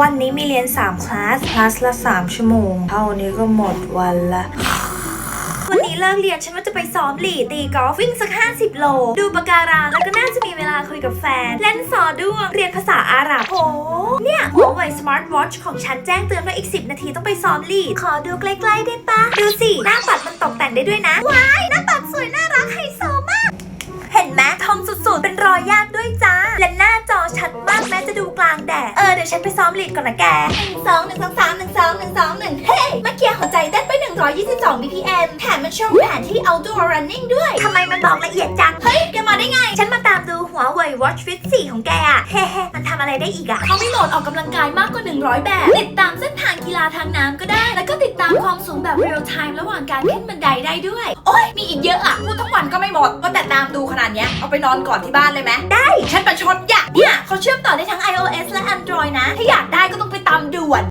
วันนี้มีเรียน 3 คลาส คลาสละ 3 ชั่วโมง เท่านี้ก็หมดวันละวันนี้เลิกเรียนฉันว่าจะไปซ้อมหลีตีกอล์ฟวิ่งสัก 50 โล ดูปะการังแล้วก็น่าจะมีเวลาคุยกับแฟน เล่นซอด้วง เรียนภาษาอาหรับโอ้เนี่ยหัวเว่ยสมาร์ทวอชของฉันแจ้งเตือนว่าอีก 10 นาทีต้องไปซ้อมหลีขอดูใกล้ๆได้ปะดูสิ หน้าปัดมันตกแต่งได้ด้วยนะ ว้าย หน้าปัดสวยน่ารักไฮโซมาก เห็นไหมทองสุดๆ เป็นรอยญาติด้วยจ้าและหน้า เดี๋ยวฉันไปซ้อมลีดก่อนนะแกหนึ่งสองหนึ่งสองสามหนึ่งสองหนึ่งสองหนึ่งเฮ้ยเมื่อกี้หัวใจเต้นไป 122 BPM แถมมันชว์แผนที่ outdoor running ด้วย ทำไมมันบอกละเอียดจัง เฮ้ย แกมาได้ไง ฉันมาตามดูหัวเว่ย Watch Fit 4 ของแกอะเฮ้ๆมันทำอะไรได้อีกอะเขาไมีโหมดออกกำลังกายมากกว่า 100 แบบ ติดตามเส้นทางกีฬาทางน้ำก็ได้ แล้วก็ติดตามความสูงแบบเรียลไทม์ระหว่างการขึ้นบันไดได้ด้วย โอ้ยมีอีกเยอะอะพูดทั้งวันก็ไม่หมดว่าแต่ตามดูขนาดเนี้ยเอาไปนอนก่อนที่บ้านเลยไหมได้ ฉันประชดอยากเนี่ยเขาเชื่อมต่อได้ทั้ง ถ้าอยากได้ก็ต้องไปตามด่วน